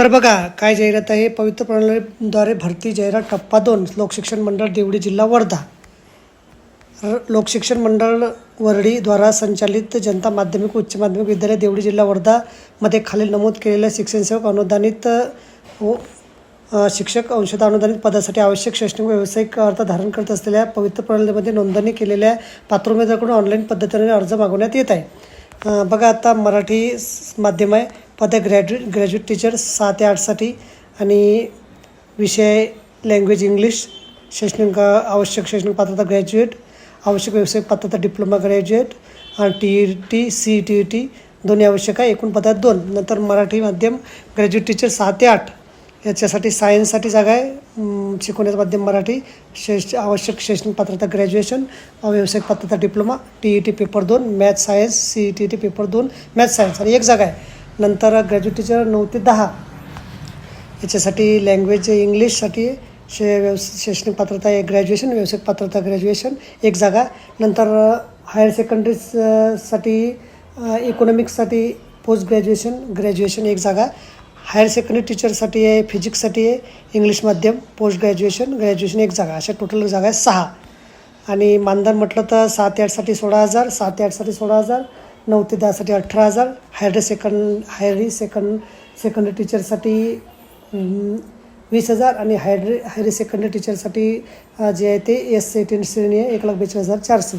तर बघा काय जाहिरात आहे? पवित्र प्रणालीद्वारे भरती जाहिरात टप्पा दोन लोकशिक्षण मंडळ देवडी जिल्हा वर्धा. र- लोकशिक्षण मंडळ वर्डीद्वारा संचालित जनता माध्यमिक उच्च माध्यमिक विद्यालय देवडी जिल्हा वर्धामध्ये खालील नमूद केलेल्या शिक्षणसेवक अनुदानित व शिक्षक अंशतः अनुदानित पदासाठी आवश्यक शैक्षणिक व्यावसायिक अर्थ धारण करत असलेल्या पवित्र प्रणालीमध्ये नोंदणी केलेल्या पात्र उमेदवाराकडून ऑनलाईन पद्धतीने अर्ज मागवण्यात येत आहे. बघा आता मराठी माध्यम आहे. पद ग्रॅज्युएट ग्रॅज्युएट टीचर सहा ते आठसाठी. आणि विषय लँग्वेज इंग्लिश. शैक्षणिक आवश्यक शैक्षणिक पात्रता ग्रॅज्युएट. आवश्यक व्यावसायिक पात्रता डिप्लोमा ग्रॅज्युएट. आणि T E T C T E T. दोन्ही आवश्यक आहे. एकूण पदार्थ दोन. नंतर मराठी माध्यम ग्रॅज्युएट टीचर सहा ते आठ. याच्यासाठी सायन्ससाठी जागा आहे. शिकवण्याचं माध्यम मराठी. शैक्ष आवश्यक शैक्षणिक पात्रता ग्रॅज्युएशन व्यावसायिक पात्रता diploma T E T paper दोन math science C E T T paper दोन मॅथ सायन्स आणि एक जागा आहे. नंतर ग्रॅज्युएट टीचर नऊ ते दहा. याच्यासाठी लँग्वेज इंग्लिशसाठी शे व्यवस शैक्षणिक पात्रता आहे ग्रॅज्युएशन व्यावसायिक पात्रता ग्रॅज्युएशन एक जागा. नंतर हायर सेकंडरीसाठी इकॉनॉमिक्ससाठी पोस्ट ग्रॅज्युएशन ग्रॅज्युएशन एक जागा. हायर सेकंडरी टीचरसाठी आहे फिजिक्ससाठी आहे इंग्लिश माध्यम पोस्ट ग्रॅज्युएशन ग्रॅज्युएशन एक जागा अशा टोटल जागा आहे सहा. आणि मानधन म्हटलं तर सहा ते आठसाठी सोळा हजार सहा ते आठसाठी सोळा हजार नऊ ते दहासाठी अठरा हजार. हायर सेकंड हायरी सेकंड सेकंडरी टीचरसाठी वीस हजार आणि हायड्री हायरी सेकंडरी टीचरसाठी जे आहे ते एस सी टी श्रेणी आहे एक लाख बेचाळीस हजार चारशे.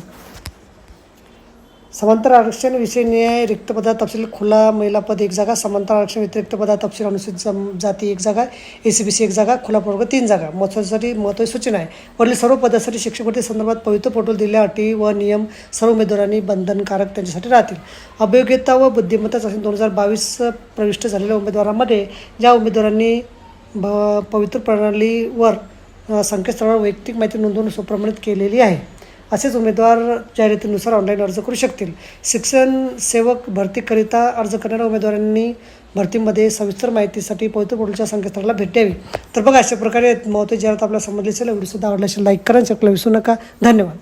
समांतर आरक्षण विषय न्याय रिक्त पदा तपशील खुला महिला पद एक जागा समांतर आरक्षण व्यतिरिक्त पदा तपशील अनुसूचित जाती एक जागा ए सी बी सी एक जागा खुला प्रवर्ग तीन जागा. महत्त्वासाठी महत्त्वाची सूचना आहे. वरील सर्व पदासाठी शिक्षक भरती संदर्भात पवित्र पोर्टल दिलेल्या अटी व नियम सर्व उमेदवारांनी बंधनकारक त्यांच्यासाठी राहतील. अभियोग्यता व बुद्धिमत्ता चाचणी दोन हजार बावीस प्रविष्ट झालेल्या उमेदवारांमध्ये ज्या उमेदवारांनी भ पवित्र प्रणालीवर संकेतस्थळावर वैयक्तिक माहिती नोंदवून सुप्रमाणित केलेली आहे. असेच उमेदवार जाहिरातीनुसार ऑनलाईन अर्ज करू शकतील. शिक्षण सेवक भरतीकरिता अर्ज करणाऱ्या उमेदवारांनी भरतीमध्ये सविस्तर माहितीसाठी पवित्र पोर्टलच्या संकेतस्थळाला भेट द्यावी. तर बघा अशा प्रकारे महत्त्वाची जाहिरात आपल्याला समजली असेल व्हिडिओ सुद्धा आवडला असेल लाईक करा चॅनलला विसरू नका. धन्यवाद.